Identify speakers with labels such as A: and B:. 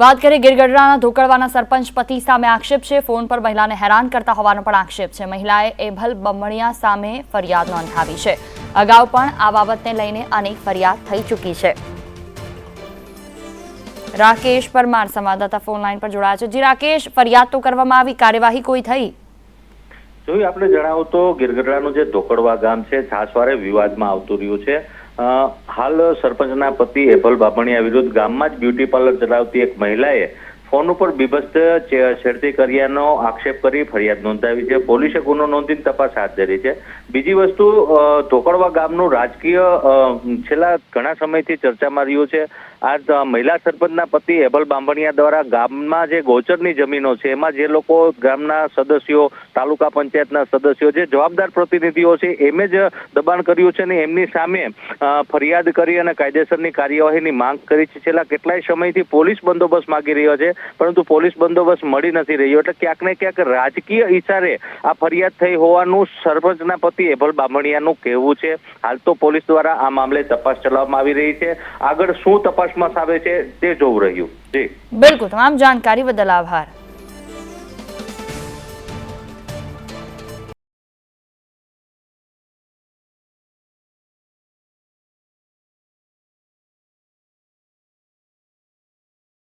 A: વાત કરીએ ગીરગઢડાના ધોકડવાના સરપંચ પતિ સામે આક્ષેપ છે. ફોન પર મહિલાને હેરાન કરતા હોવાનો પણ આક્ષેપ છે. મહિલાએ એભલ બમણિયા સામે ફરિયાદ નોંધાવી છે. અગાઉ પણ આ બાબતને લઈને અનેક ફરિયાદ થઈ ચૂકી છે. રાકેશ પરમાર સંવાદદાતા ફોન લાઈન પર જોડાયા છે. જી રાકેશ, ફરિયાદ તો કરવામાં આવી. કાર્યવાહી કોઈ થઈ?
B: જોઈએ આપણે જણાવું તો ગીરગઢડાનું જે ધોકડવા ગામ છે, છાસવારે વિવાદમાં આવતું રહ્યું છે. હાલ સરપંચના પતિ હેપલ બાપણિયા વિરુદ્ધ ગામમાં જ બ્યુટી પાર્લર ચલાવતી એક મહિલાએ ફોન ઉપર બીભત્સ છેડતી કર્યાનો આક્ષેપ કરી ફરિયાદ નોંધાવી છે. પોલીસે ગુનો નોંધીને તપાસ હાથ ધરી છે. બીજી વસ્તુ ધોકડવા ગામનું રાજકીય છેલ્લા ઘણા સમયથી ચર્ચામાં રહ્યું છે. આ મહિલા સરપંચના પતિ એબલ બાંભણિયા દ્વારા ગામમાં જે ગોચરની જમીનો છે, એમાં જે લોકો ગામના સદસ્યો, તાલુકા પંચાયતના સદસ્યો જે જવાબદાર પ્રતિનિધિઓ છે, એમે જ દબાણ કર્યું છે ને એમની સામે ફરિયાદ કરી અને કાયદેસરની કાર્યવાહીની માંગ કરી છે. છેલ્લા કેટલાય સમયથી પોલીસ બંદોબસ્ત માગી રહ્યો છે. પરંતુ પોલીસ બંદોબસ્ત મળી નથી રહ્યો. એટલે ક્યાંક ને ક્યાંક રાજકીય ઈશારે આ ફરિયાદ થઈ હોવાનું સરપંચના પતિ એભલ બામણિયાનું કહેવું છે. હાલ તો પોલીસ દ્વારા આ મામલે તપાસ ચલાવવામાં આવી રહી છે. આગળ શું તપાસમાં આવે છે તે જોવું રહ્યું. જી.
A: બિલકુલ. તમામ જાણકારી બદલ આભાર.